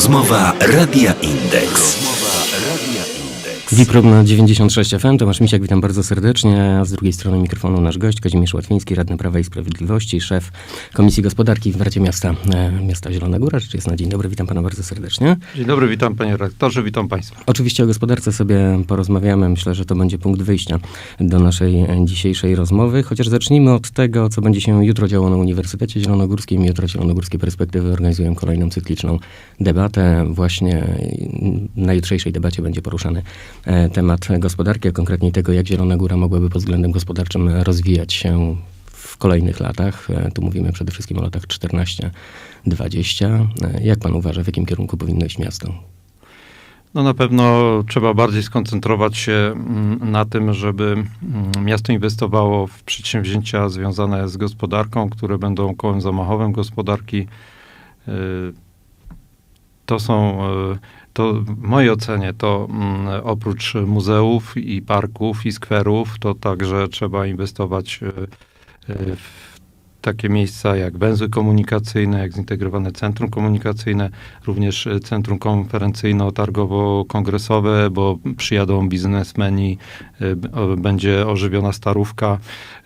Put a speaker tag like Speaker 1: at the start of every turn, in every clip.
Speaker 1: Rozmowa Radia Indeks.
Speaker 2: Wiprog na 96 FM, Tomasz Misiak, witam bardzo serdecznie, a z drugiej strony mikrofonu nasz gość Kazimierz Łatwiński, radny Prawa i Sprawiedliwości, szef Komisji Gospodarki w Radzie Miasta, e, Miasta Zielona Góra, rzecz jest na dzień dobry, witam pana bardzo serdecznie.
Speaker 3: Dzień dobry, witam panie rektorze, witam państwa.
Speaker 2: Oczywiście o gospodarce sobie porozmawiamy, myślę, że to będzie punkt wyjścia do naszej dzisiejszej rozmowy, chociaż zacznijmy od tego, co będzie się jutro działo na Uniwersytecie Zielonogórskim. Jutro Zielonogórskie Perspektywy organizują kolejną cykliczną debatę. Właśnie na jutrzejszej debacie będzie poruszany temat gospodarki, a konkretnie tego, jak Zielona Góra mogłaby pod względem gospodarczym rozwijać się w kolejnych latach. E, Tu mówimy przede wszystkim o latach 14-20. E, Jak pan uważa, w jakim kierunku powinno iść miasto?
Speaker 3: No na pewno trzeba bardziej skoncentrować się mm, na tym, żeby mm, miasto inwestowało w przedsięwzięcia związane z gospodarką, które będą kołem zamachowym gospodarki. To są, to w mojej ocenie, to mm, oprócz muzeów i parków i skwerów, to także trzeba inwestować y, y, w takie miejsca jak węzły komunikacyjne, jak zintegrowane centrum komunikacyjne, również e, centrum konferencyjno-targowo-kongresowe, bo przyjadą biznesmeni, e, będzie ożywiona starówka.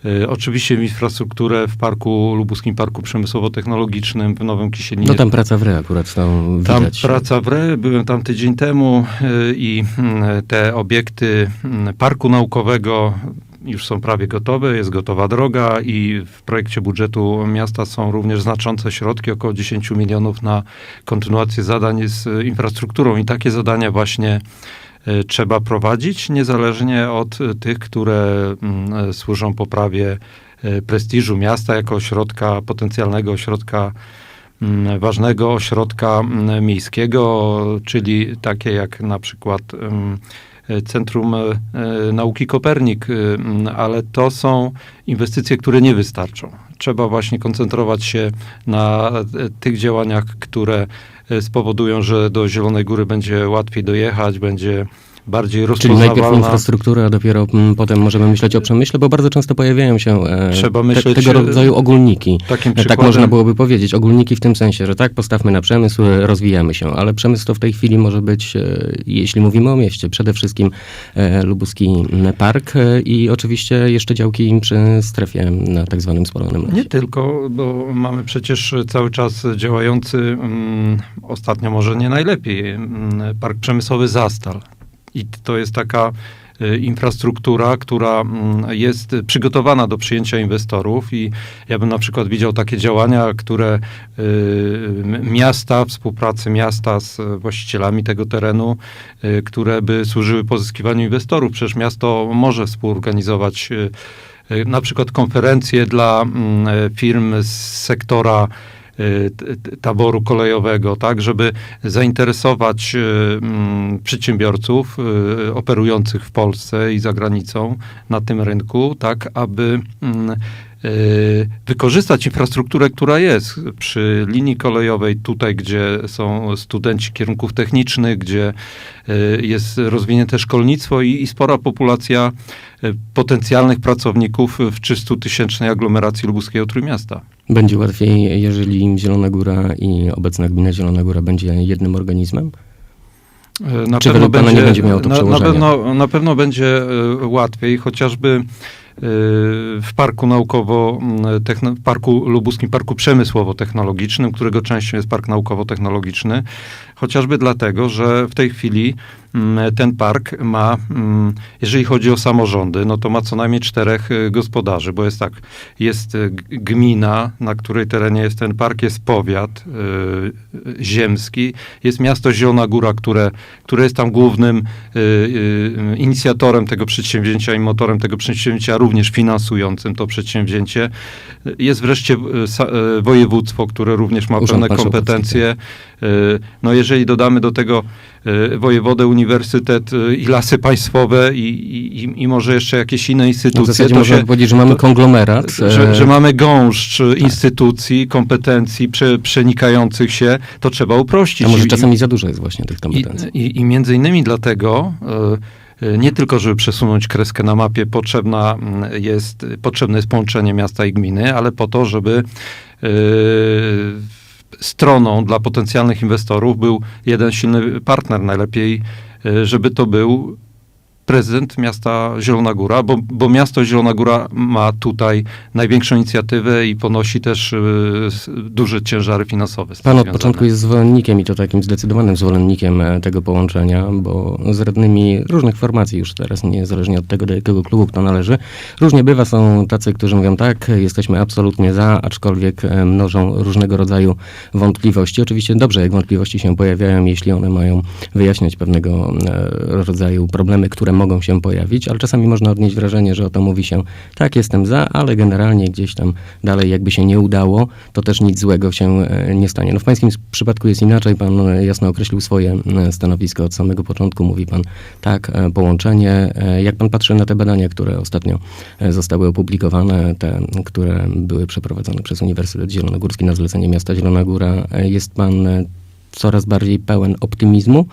Speaker 3: E, Oczywiście w infrastrukturę w parku, Lubuskim Parku Przemysłowo-Technologicznym w Nowym Kisielinie.
Speaker 2: No tam praca w re akurat
Speaker 3: Tam
Speaker 2: widać.
Speaker 3: praca w RE, byłem tam tydzień temu i te obiekty parku naukowego już są prawie gotowe, jest gotowa droga i w projekcie budżetu miasta są również znaczące środki, około 10 milionów na kontynuację zadań z infrastrukturą. I takie zadania właśnie y, trzeba prowadzić, niezależnie od y, tych, które mm, y, służą poprawie prestiżu miasta jako ośrodka, potencjalnego ośrodka mm, ważnego ośrodka mm, miejskiego, czyli takie jak na przykład Centrum e, Nauki Kopernik, mm, ale to są inwestycje, które nie wystarczą. Trzeba właśnie koncentrować się na e, tych działaniach, które e, spowodują, że do Zielonej Góry będzie łatwiej dojechać, będzie bardziej
Speaker 2: Czyli najpierw
Speaker 3: rozpoznawalna.
Speaker 2: infrastruktura, a dopiero mm, potem możemy myśleć o przemyśle, bo bardzo często pojawiają się e, te, tego
Speaker 3: e,
Speaker 2: rodzaju ogólniki. E, Tak można byłoby powiedzieć. Ogólniki w tym sensie, że tak, postawmy na przemysł, rozwijamy się, ale przemysł to w tej chwili może być, jeśli mówimy o mieście, przede wszystkim Lubuski Park i oczywiście jeszcze działki przy strefie na tak zwanym Spalonym Lesie.
Speaker 3: Nie tylko, bo mamy przecież cały czas działający, mm, ostatnio może nie najlepiej, mm, park przemysłowy Zastal. I to jest taka y, infrastruktura, która mm, jest przygotowana do przyjęcia inwestorów i ja bym na przykład widział takie działania, które y, miasta, współpracy miasta z właścicielami tego terenu, y, które by służyły pozyskiwaniu inwestorów. Przecież miasto może współorganizować na przykład konferencje dla mm, firm z sektora taboru kolejowego, tak, żeby zainteresować y, mm, przedsiębiorców y, operujących w Polsce i za granicą na tym rynku, tak, aby mm, wykorzystać infrastrukturę, która jest przy linii kolejowej, tutaj, gdzie są studenci kierunków technicznych, gdzie y, jest rozwinięte szkolnictwo i, i spora populacja y, potencjalnych pracowników w 300-tysięcznej aglomeracji lubuskiego Trójmiasta.
Speaker 2: Będzie łatwiej, jeżeli Zielona Góra i obecna gmina Zielona Góra będzie jednym organizmem?
Speaker 3: Na
Speaker 2: Czy pana nie będzie miało to
Speaker 3: na, na, pewno, na pewno będzie łatwiej, chociażby w parku naukowo, m, techno, parku lubuskim parku przemysłowo-technologicznym, którego częścią jest park naukowo-technologiczny, chociażby dlatego, że w tej chwili ten park ma, m, jeżeli chodzi o samorządy, no to ma co najmniej czterech e, gospodarzy, bo jest tak, jest g- gmina, na której terenie jest ten park, jest powiat e, ziemski, jest miasto Zielona Góra, które, które jest tam głównym y, y, inicjatorem tego przedsięwzięcia i motorem tego przedsięwzięcia, również finansującym to przedsięwzięcie. Jest wreszcie y, y, województwo, które również ma
Speaker 2: Urząd
Speaker 3: kompetencje. Y, No jeżeli dodamy do tego y, wojewodę, uniwersytet y, i lasy państwowe i, i, i może jeszcze jakieś inne
Speaker 2: No w
Speaker 3: instytucje,
Speaker 2: zasadzie można
Speaker 3: się,
Speaker 2: powiedzieć, że mamy
Speaker 3: to-
Speaker 2: konglomerat.
Speaker 3: że,
Speaker 2: e,
Speaker 3: że mamy gąszcz instytucji, kompetencji prze, przenikających się, to trzeba uprościć.
Speaker 2: A może
Speaker 3: I-
Speaker 2: czasami za dużo jest właśnie tych
Speaker 3: i,
Speaker 2: kompetencji.
Speaker 3: i, I między innymi dlatego, e, e, nie tylko, żeby przesunąć kreskę na mapie, potrzebna mm, jest, potrzebne jest połączenie miasta i gminy, ale po to, żeby e, stroną dla potencjalnych inwestorów był jeden silny partner. Najlepiej, y, żeby to był prezydent miasta Zielona Góra, bo, bo miasto Zielona Góra ma tutaj największą inicjatywę i ponosi też y, ciężary finansowe. z tym
Speaker 2: Pan od
Speaker 3: związane.
Speaker 2: początku jest zwolennikiem i to takim zdecydowanym zwolennikiem e, tego połączenia, bo z radnymi różnych formacji już teraz, niezależnie od tego, do jakiego klubu kto należy, różnie bywa. Są tacy, którzy mówią tak, jesteśmy absolutnie za, aczkolwiek e, mnożą różnego rodzaju wątpliwości. Oczywiście dobrze, jak wątpliwości się pojawiają, jeśli one mają wyjaśniać pewnego e, rodzaju problemy, które mogą się pojawić, ale czasami można odnieść wrażenie, że o to mówi się tak, jestem za, ale generalnie gdzieś tam dalej jakby się nie udało, to też nic złego się e, nie stanie. No w pańskim przypadku jest inaczej, pan e, jasno określił swoje e, stanowisko od samego początku, mówi pan tak, połączenie. Jak pan patrzy na te badania, które ostatnio zostały opublikowane, te, które były przeprowadzone przez Uniwersytet Zielonogórski na zlecenie miasta Zielona Góra, jest pan coraz bardziej pełen optymizmu,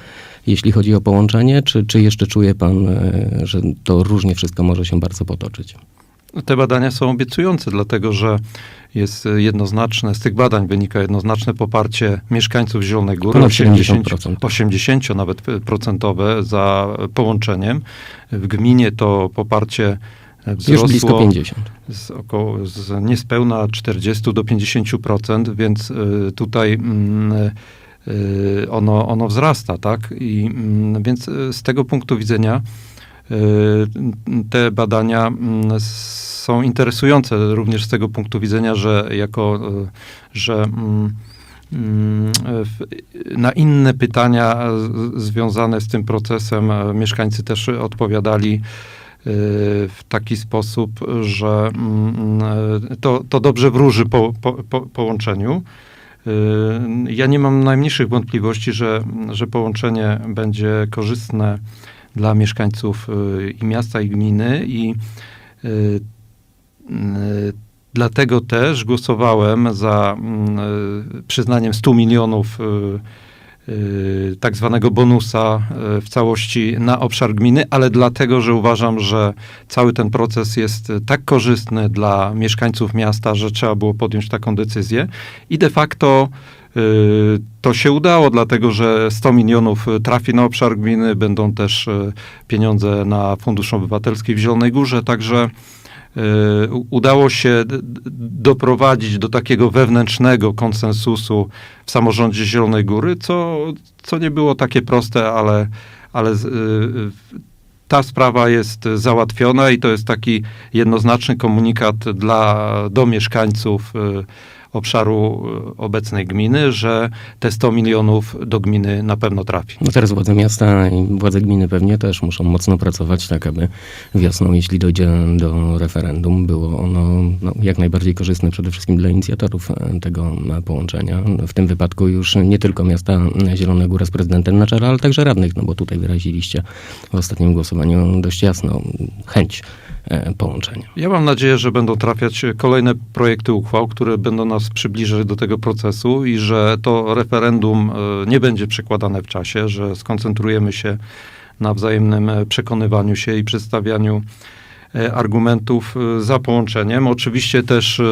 Speaker 2: jeśli chodzi o połączenie, czy, czy jeszcze czuje pan, e, że to różnie wszystko może się bardzo potoczyć?
Speaker 3: Te badania są obiecujące, dlatego że jest jednoznaczne, z tych badań wynika jednoznaczne poparcie mieszkańców Zielonej Góry,
Speaker 2: Ponad
Speaker 3: 80,
Speaker 2: 70%.
Speaker 3: 80 nawet procentowe za połączeniem. W gminie to poparcie wzrosło
Speaker 2: Już blisko 50.
Speaker 3: z około z niespełna 40 do 50%, więc y, tutaj y, ono, ono wzrasta, tak? I mm, więc y, z tego punktu widzenia y, te badania mm, są interesujące również z tego punktu widzenia, że jako, y, że mm, na inne pytania związane z tym procesem e, mieszkańcy też odpowiadali y, w taki sposób, że e, to, to dobrze wróży po, po, po, połączeniu. Y, Ja nie mam najmniejszych wątpliwości, że, że połączenie będzie korzystne dla mieszkańców y, i miasta, i gminy i y, dlatego też głosowałem za mm, przyznaniem 100 milionów tak zwanego bonusa y, w całości na obszar gminy, ale dlatego, że uważam, że cały ten proces jest y, tak korzystny dla mieszkańców miasta, że trzeba było podjąć taką decyzję. I de facto y, to się udało, dlatego że 100 milionów y, trafi na obszar gminy, będą też y, pieniądze na Fundusz Obywatelski w Zielonej Górze, także y, udało się doprowadzić do takiego wewnętrznego konsensusu w samorządzie Zielonej Góry, co, co nie było takie proste, ale, ale y, y, ta sprawa jest załatwiona i to jest taki jednoznaczny komunikat dla, do mieszkańców y, obszaru y, obecnej gminy, że te 100 milionów do gminy na pewno trafi.
Speaker 2: No teraz władze miasta i władze gminy pewnie też muszą mocno pracować, tak aby wiosną, jeśli dojdzie do referendum, było ono no, jak najbardziej korzystne przede wszystkim dla inicjatorów e, tego e, połączenia. W tym wypadku już nie tylko miasta Zielona Góra z prezydentem na czele, ale także radnych, no bo tutaj wyraziliście w ostatnim głosowaniu dość jasno chęć e, połączenia.
Speaker 3: Ja mam nadzieję, że będą trafiać kolejne projekty uchwał, które będą nas przybliżać do tego procesu i że to referendum e, nie będzie przekładane w czasie, że skoncentrujemy się na wzajemnym e, przekonywaniu się i przedstawianiu e, argumentów e, za połączeniem. Oczywiście też e,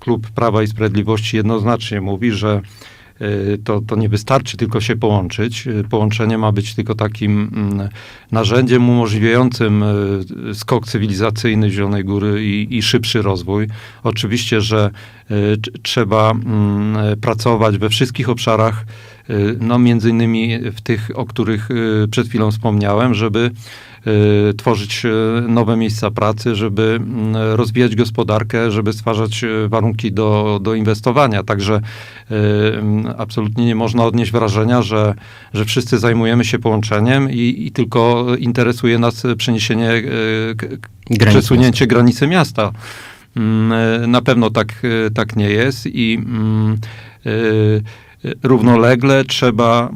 Speaker 3: klub Prawa i Sprawiedliwości jednoznacznie mówi, że e, to, to nie wystarczy tylko się połączyć. E, Połączenie ma być tylko takim mm, narzędziem umożliwiającym e, skok cywilizacyjny Zielonej Góry i, i szybszy rozwój. Oczywiście, że trzeba mm, pracować we wszystkich obszarach, no między innymi w tych, o których e, przed chwilą wspomniałem, żeby e, tworzyć nowe miejsca pracy, żeby mm, rozwijać gospodarkę, żeby stwarzać warunki do, do inwestowania. Także absolutnie nie można odnieść wrażenia, że, że wszyscy zajmujemy się połączeniem i, i tylko interesuje nas przeniesienie, przesunięcie granicy miasta. Mm, Na pewno tak, tak nie jest i e, równolegle trzeba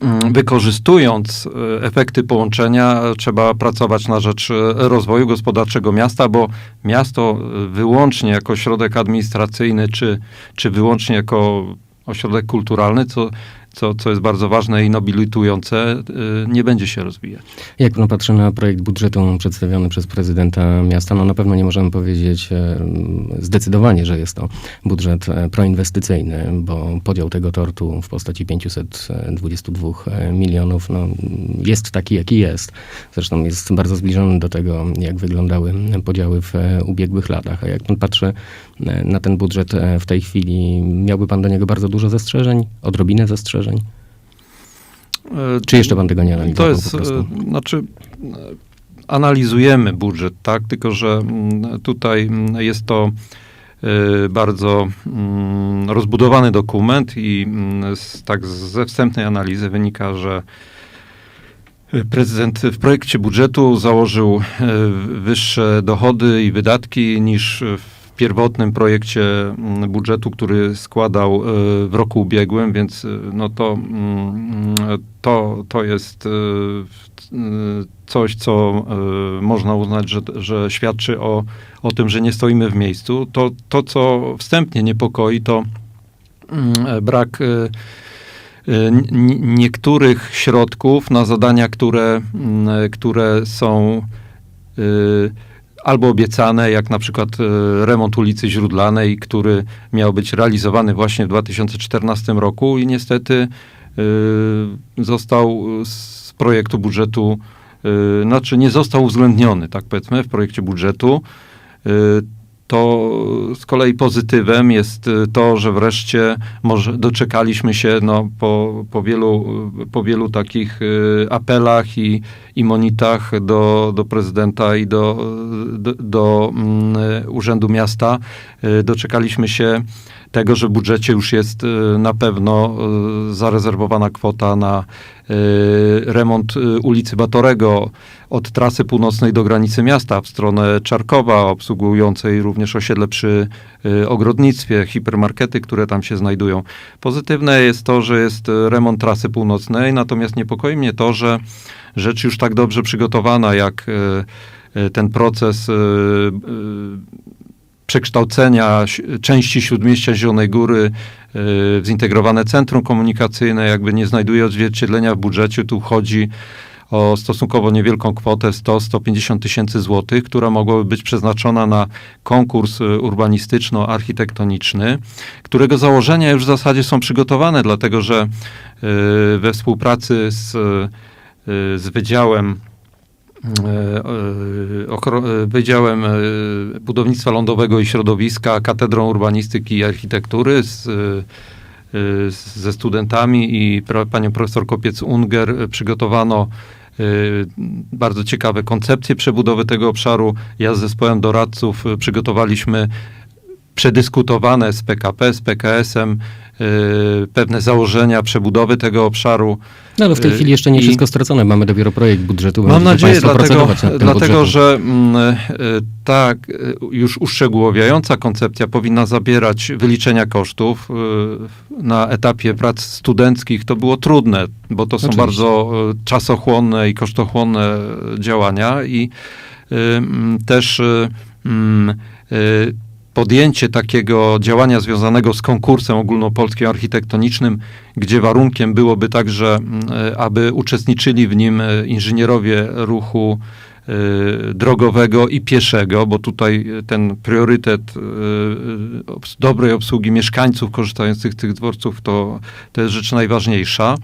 Speaker 3: mm, wykorzystując e, efekty połączenia, trzeba pracować na rzecz e, rozwoju gospodarczego miasta, bo miasto e, wyłącznie jako środek administracyjny, czy, czy wyłącznie jako ośrodek kulturalny, co co, co jest bardzo ważne i nobilitujące, y, nie będzie się rozwijać.
Speaker 2: Jak pan patrzy na projekt budżetu przedstawiony przez prezydenta miasta, no na pewno nie możemy powiedzieć e, zdecydowanie, że jest to budżet e, proinwestycyjny, bo podział tego tortu w postaci 522 e, milionów no, jest taki, jaki jest. Zresztą jest bardzo zbliżony do tego, jak wyglądały podziały w ubiegłych latach. A jak pan patrzy na ten budżet w tej chwili, miałby pan do niego bardzo dużo zastrzeżeń, odrobinę zastrzeżeń?
Speaker 3: Y,
Speaker 2: Czy jeszcze pan tego nie analizował
Speaker 3: To jest, e, znaczy e, analizujemy budżet, tak, tylko że mm, tutaj mm, jest to e, bardzo mm, rozbudowany dokument i z, tak ze wstępnej analizy wynika, że e, prezydent w projekcie budżetu założył e, wyższe dochody i wydatki niż w pierwotnym projekcie mm, budżetu, który składał e, w roku ubiegłym, więc e, no to, mm, to, to jest e, coś, co można uznać, że, że świadczy o, o tym, że nie stoimy w miejscu. To, to co wstępnie niepokoi, to mm, brak niektórych środków na zadania, które, które są albo obiecane, jak na przykład e, remont ulicy Źródlanej, który miał być realizowany właśnie w 2014 roku i niestety e, został z projektu budżetu, e, znaczy nie został uwzględniony, tak powiedzmy, w projekcie budżetu. To z kolei pozytywem jest e, to, że wreszcie może doczekaliśmy się no, po, po, wielu, po wielu takich e, apelach i, i monitach do, do prezydenta i do, do, do mm, Urzędu Miasta. Doczekaliśmy się tego, że w budżecie już jest e, na pewno e, zarezerwowana kwota na e, remont ulicy Batorego od trasy północnej do granicy miasta w stronę Czarkowa, obsługującej również osiedle przy ogrodnictwie, hipermarkety, które tam się znajdują. Pozytywne jest to, że jest remont trasy północnej, natomiast niepokoi mnie to, że rzecz już tak dobrze przygotowana, jak ten proces przekształcenia części Śródmieścia Zielonej Góry e, w zintegrowane centrum komunikacyjne jakby nie znajduje odzwierciedlenia w budżecie. Tu chodzi o stosunkowo niewielką kwotę 100-150 tysięcy złotych, która mogłaby być przeznaczona na konkurs e, urbanistyczno-architektoniczny, którego założenia już w zasadzie są przygotowane, dlatego że e, we współpracy z, z Wydziałem Wydziałem e, Budownictwa Lądowego i Środowiska, Katedrą Urbanistyki i Architektury z, e, e, ze studentami i pro, panią profesor Kopiec-Unger e, przygotowano e, bardzo ciekawe koncepcje przebudowy tego obszaru. Ja z zespołem doradców e, przygotowaliśmy przedyskutowane z PKP, z PKS-em e, pewne założenia przebudowy tego obszaru.
Speaker 2: No ale w tej
Speaker 3: Y,
Speaker 2: chwili jeszcze nie wszystko stracone. Mamy dopiero projekt budżetu.
Speaker 3: Mam nadzieję, dlatego, dlatego że mm, tak e, już uszczegółowiająca koncepcja powinna zabierać wyliczenia kosztów. Na etapie prac studenckich to było trudne, bo to są
Speaker 2: Oczywiście.
Speaker 3: bardzo czasochłonne i kosztochłonne działania i też podjęcie takiego działania związanego z konkursem ogólnopolskim architektonicznym, gdzie warunkiem byłoby także, mm, e, aby uczestniczyli w nim e, inżynierowie ruchu e, drogowego i pieszego, bo tutaj ten priorytet dobrej obsługi mieszkańców korzystających z tych dworców to, to jest rzecz najważniejsza.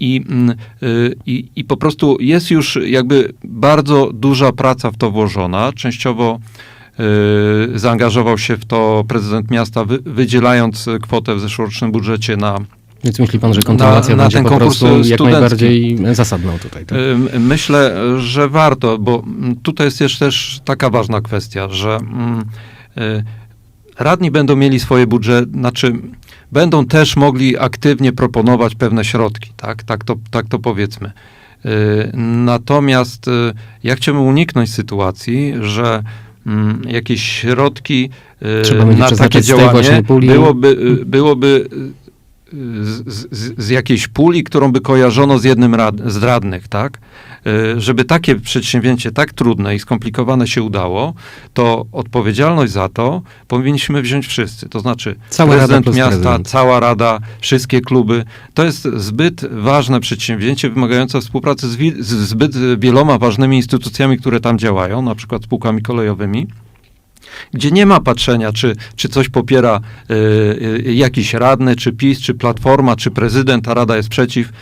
Speaker 3: I, mm, i, I po prostu jest już jakby bardzo duża praca w to włożona. Częściowo zaangażował się w to prezydent miasta, wy, wydzielając kwotę w zeszłorocznym budżecie na
Speaker 2: Więc myśli pan, że kontynuacja
Speaker 3: na
Speaker 2: będzie
Speaker 3: ten
Speaker 2: po
Speaker 3: konkurs
Speaker 2: prostu jak najbardziej zasadną tutaj. Tak?
Speaker 3: Ym, Myślę, że warto, bo tutaj jest jeszcze też taka ważna kwestia, że mm, y, radni będą mieli swoje budżety, znaczy będą też mogli aktywnie proponować pewne środki, tak, tak, to, tak to powiedzmy. Y, Natomiast y, ja chciałbym uniknąć sytuacji, że jakieś środki
Speaker 2: będzie
Speaker 3: na takie działanie byłoby, y, byłoby y, z, z, z jakiejś puli, którą by kojarzono z jednym rad, z radnych, tak? Y, Żeby takie przedsięwzięcie tak trudne i skomplikowane się udało, to odpowiedzialność za to powinniśmy wziąć wszyscy. To znaczy
Speaker 4: Cała
Speaker 3: prezydent miasta,
Speaker 4: prezydent.
Speaker 3: cała rada, wszystkie kluby. To jest zbyt ważne przedsięwzięcie wymagające współpracy z, z zbyt wieloma ważnymi instytucjami, które tam działają, na przykład spółkami kolejowymi gdzie nie ma patrzenia, czy, czy coś popiera y, y, jakiś radny, czy PiS, czy Platforma, czy prezydent, a Rada jest przeciw.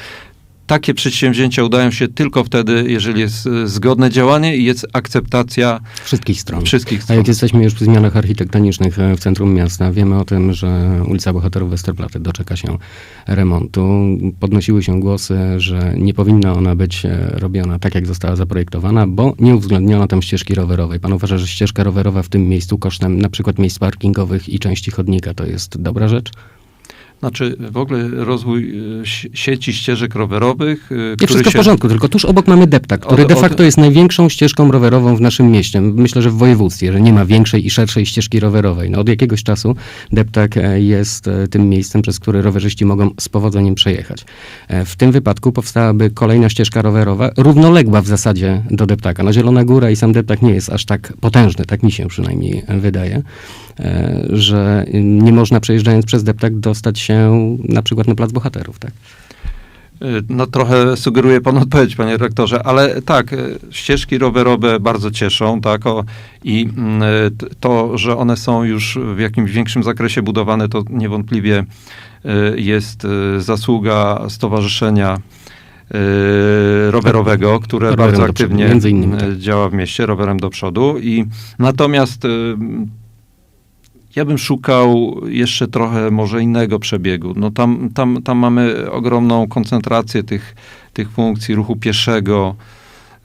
Speaker 3: Takie przedsięwzięcia udają się tylko wtedy, jeżeli jest y, zgodne działanie i jest akceptacja
Speaker 4: Wszystkich stron.
Speaker 3: wszystkich
Speaker 4: A
Speaker 3: stron.
Speaker 4: jak jesteśmy już przy zmianach architektonicznych e, w centrum miasta, wiemy o tym, że ulica Bohaterów Westerplatte doczeka się remontu. Podnosiły się głosy, że nie powinna ona być e, robiona tak, jak została zaprojektowana, bo nie uwzględniono tam ścieżki rowerowej. Pan uważa, że ścieżka rowerowa w tym miejscu kosztem na przykład miejsc parkingowych i części chodnika to jest dobra rzecz?
Speaker 3: Znaczy w ogóle rozwój si- sieci ścieżek rowerowych, y,
Speaker 4: Nie, wszystko w
Speaker 3: się-
Speaker 4: porządku, tylko tuż obok mamy deptak, który
Speaker 3: Od-
Speaker 4: de
Speaker 3: od-
Speaker 4: facto jest największą ścieżką rowerową w naszym mieście. Myślę, że w województwie, że nie ma większej i szerszej ścieżki rowerowej. No, od jakiegoś czasu deptak e, jest e, tym miejscem, przez który rowerzyści mogą z powodzeniem przejechać. E, W tym wypadku powstałaby kolejna ścieżka rowerowa, równoległa w zasadzie do deptaka. No, Zielona Góra i sam deptak nie jest aż tak potężny, tak mi się przynajmniej e, wydaje, e, że y, nie można przejeżdżając przez deptak dostać się na przykład na Plac Bohaterów, tak?
Speaker 3: Y, No trochę sugeruje pan odpowiedź, panie rektorze, ale tak, y, ścieżki rowerowe bardzo cieszą, tak, o, i mm, to, że one są już w jakimś większym zakresie budowane, to niewątpliwie jest zasługa Stowarzyszenia Rowerowego, które
Speaker 4: Rowerem
Speaker 3: bardzo
Speaker 4: przodu,
Speaker 3: aktywnie
Speaker 4: tak.
Speaker 3: działa w mieście, rowerem do przodu. I natomiast ja bym szukał jeszcze trochę może innego przebiegu. No tam, tam, tam mamy ogromną koncentrację tych, tych funkcji ruchu pieszego,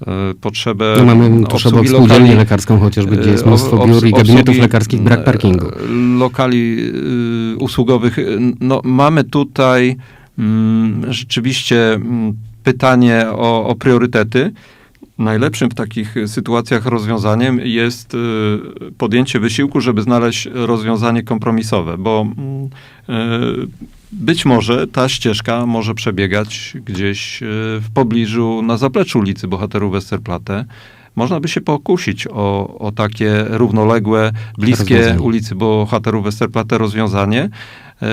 Speaker 3: e, potrzebę
Speaker 4: No mamy obok
Speaker 3: obsługi lokali,
Speaker 4: lekarską chociażby, gdzie jest
Speaker 3: e,
Speaker 4: mnóstwo
Speaker 3: obs-
Speaker 4: biur i gabinetów lekarskich, brak
Speaker 3: e,
Speaker 4: parkingu.
Speaker 3: Lokali usługowych. No, mamy tutaj mm, rzeczywiście mm, pytanie o, o priorytety. Najlepszym w takich sytuacjach rozwiązaniem jest y, podjęcie wysiłku, żeby znaleźć rozwiązanie kompromisowe, bo mm, y, być może ta ścieżka może przebiegać gdzieś y, w pobliżu, na zapleczu ulicy Bohaterów Westerplatte. Można by się pokusić o, o takie równoległe, bliskie
Speaker 4: Rozwiązanie.
Speaker 3: ulicy Bohaterów Westerplatte rozwiązanie, y,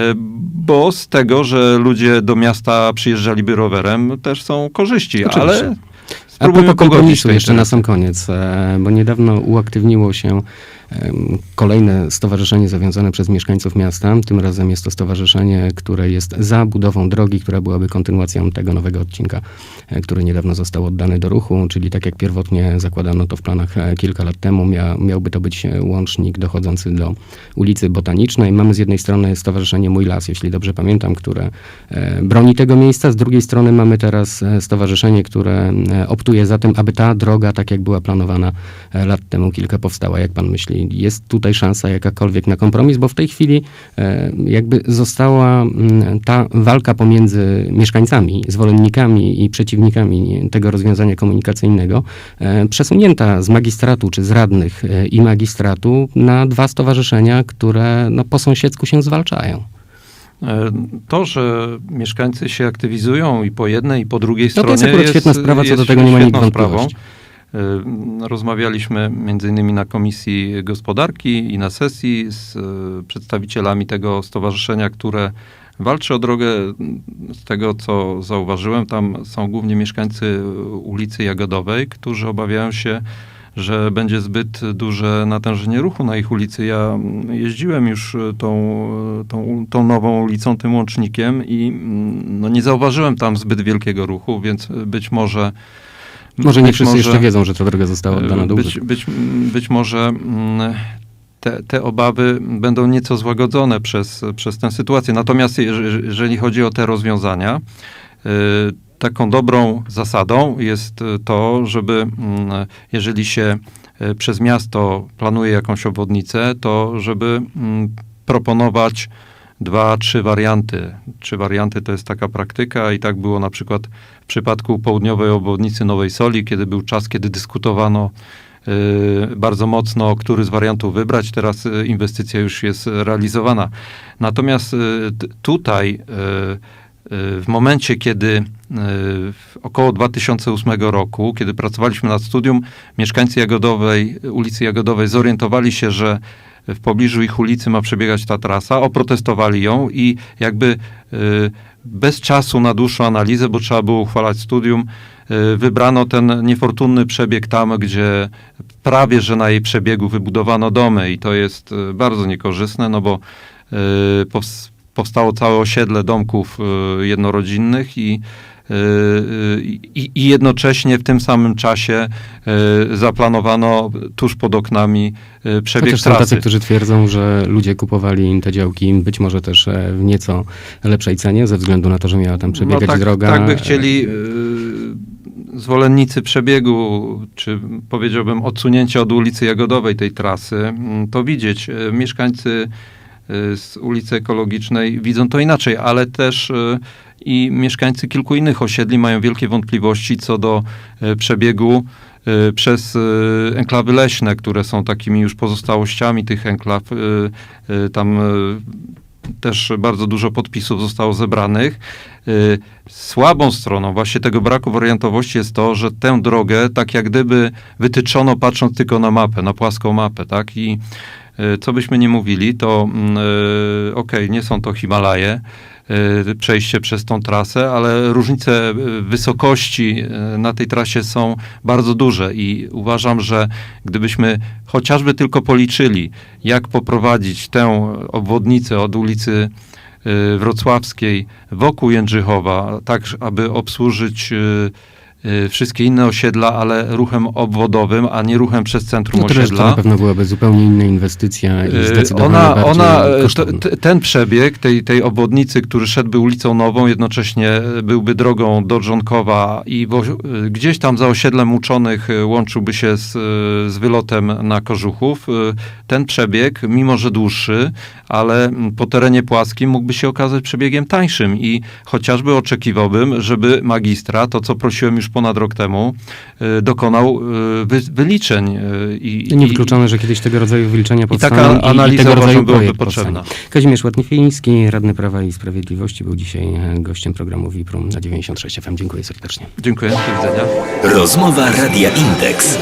Speaker 3: bo z tego, że ludzie do miasta przyjeżdżaliby rowerem, też są korzyści,
Speaker 4: Oczywiście.
Speaker 3: ale
Speaker 4: A
Speaker 3: spróbujmy
Speaker 4: propos
Speaker 3: pogodzić
Speaker 4: kompromisu jeszcze na sam koniec, e, bo niedawno uaktywniło się kolejne stowarzyszenie zawiązane przez mieszkańców miasta. Tym razem jest to stowarzyszenie, które jest za budową drogi, która byłaby kontynuacją tego nowego odcinka, e, który niedawno został oddany do ruchu, czyli tak jak pierwotnie zakładano to w planach e, kilka lat temu, mia, miałby to być e, łącznik dochodzący do ulicy Botanicznej. Mamy z jednej strony stowarzyszenie Mój Las, jeśli dobrze pamiętam, które broni tego miejsca, z drugiej strony mamy teraz stowarzyszenie, które optuje za tym, aby ta droga, tak jak była planowana lat temu kilka powstała. Jak pan myśli, jest tutaj szansa jakakolwiek na kompromis, bo w tej chwili e, jakby została mm, ta walka pomiędzy mieszkańcami, zwolennikami i przeciwnikami tego rozwiązania komunikacyjnego e, przesunięta z magistratu czy z radnych e, i magistratu na dwa stowarzyszenia, które no, po sąsiedzku się zwalczają.
Speaker 3: To, że mieszkańcy się aktywizują i po jednej, i po drugiej
Speaker 4: No to
Speaker 3: stronie
Speaker 4: jest akurat świetna sprawa, co do tego nie ma nikt
Speaker 3: sprawą. E, Rozmawialiśmy między innymi na Komisji Gospodarki i na sesji z e, przedstawicielami tego stowarzyszenia, które walczy o drogę. Z tego, co zauważyłem, tam są głównie mieszkańcy ulicy Jagodowej, którzy obawiają się, że będzie zbyt duże natężenie ruchu na ich ulicy. Ja jeździłem już tą, tą, tą nową ulicą, tym łącznikiem i mm, no, nie zauważyłem tam zbyt wielkiego ruchu, więc być może
Speaker 4: Może nie wszyscy
Speaker 3: może-
Speaker 4: jeszcze wiedzą, że ta droga została oddana do
Speaker 3: być, być, być może mm, te, te obawy będą nieco złagodzone przez, przez tę sytuację. Natomiast jeże- jeżeli chodzi o te rozwiązania, y, taką dobrą zasadą jest y, to, żeby mm, jeżeli się przez miasto planuje jakąś obwodnicę, to żeby mm, proponować dwa, trzy warianty. Trzy warianty to jest taka praktyka i tak było na przykład przypadku południowej obwodnicy Nowej Soli, kiedy był czas, kiedy dyskutowano y, bardzo mocno, który z wariantów wybrać. Teraz y, inwestycja już jest realizowana. Natomiast y, tutaj w momencie, kiedy około 2008 roku, kiedy pracowaliśmy nad studium, mieszkańcy Jagodowej, ulicy Jagodowej zorientowali się, że w pobliżu ich ulicy ma przebiegać ta trasa, oprotestowali ją i jakby bez czasu na dłuższą analizę, bo trzeba było uchwalać studium, y, wybrano ten niefortunny przebieg tam, gdzie prawie że na jej przebiegu wybudowano domy i to jest y, bardzo niekorzystne, no bo y, pows- powstało całe osiedle domków jednorodzinnych i i, i jednocześnie w tym samym czasie y, zaplanowano tuż pod oknami y, przebieg
Speaker 2: Chociaż są tacy,
Speaker 3: trasy.
Speaker 2: którzy twierdzą, że ludzie kupowali te działki być może też e, w nieco lepszej cenie, ze względu na to, że miała tam przebiegać
Speaker 3: no tak,
Speaker 2: droga.
Speaker 3: Tak by chcieli y, zwolennicy przebiegu, czy powiedziałbym odsunięcia od ulicy Jagodowej tej trasy, mm, to widzieć. Y, Mieszkańcy y, z ulicy Ekologicznej widzą to inaczej, ale też y, i mieszkańcy kilku innych osiedli mają wielkie wątpliwości co do y, przebiegu y, przez y, enklawy leśne, które są takimi już pozostałościami tych enklaw. Tam też bardzo dużo podpisów zostało zebranych. Słabą stroną właśnie tego braku wariantowości jest to, że tę drogę tak jak gdyby wytyczono patrząc tylko na mapę, na płaską mapę, tak? I co byśmy nie mówili, to mm, okej, nie są to Himalaje, przejście przez tą trasę, ale różnice y, wysokości y, na tej trasie są bardzo duże i uważam, że gdybyśmy chociażby tylko policzyli, jak poprowadzić tę obwodnicę od ulicy y, Wrocławskiej wokół Jędrzychowa, tak aby obsłużyć y, y, wszystkie inne osiedla, ale ruchem obwodowym, a nie ruchem przez centrum
Speaker 2: No to, też to na
Speaker 3: osiedla.
Speaker 2: pewno byłaby zupełnie inna inwestycja i
Speaker 3: Y,
Speaker 2: zdecydowanie
Speaker 3: Ona,
Speaker 2: bardziej
Speaker 3: ona to,
Speaker 2: kosztowna.
Speaker 3: t- ten przebieg tej, tej obwodnicy, który szedłby ulicą Nową, jednocześnie byłby drogą do Drzonkowa i y, gdzieś tam za osiedlem uczonych y, łączyłby się z, y, z wylotem na Kożuchów. Y, Ten przebieg, mimo że dłuższy, ale mm, po terenie płaskim mógłby się okazać przebiegiem tańszym i chociażby oczekiwałbym, żeby magistra, to co prosiłem już ponad rok temu, y, dokonał y, wy, wyliczeń. y, I,
Speaker 2: Niewykluczone, że kiedyś tego rodzaju wyliczenia
Speaker 3: i
Speaker 2: powstaną
Speaker 3: taka analiza
Speaker 2: tego rodzaju
Speaker 3: byłaby potrzebna.
Speaker 2: powstanie. Kazimierz Łatniefiński, radny Prawa i Sprawiedliwości, był dzisiaj e, gościem programu WIPROM na 96 FM. Dziękuję serdecznie.
Speaker 3: Dziękuję, do widzenia.
Speaker 1: Rozmowa Radia Indeks.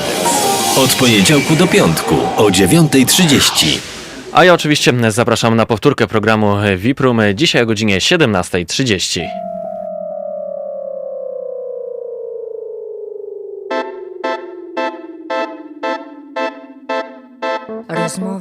Speaker 1: Od poniedziałku do piątku o 9.30.
Speaker 5: A ja oczywiście zapraszam na powtórkę programu VIPRUM dzisiaj o godzinie 17.30.
Speaker 6: Rozmowa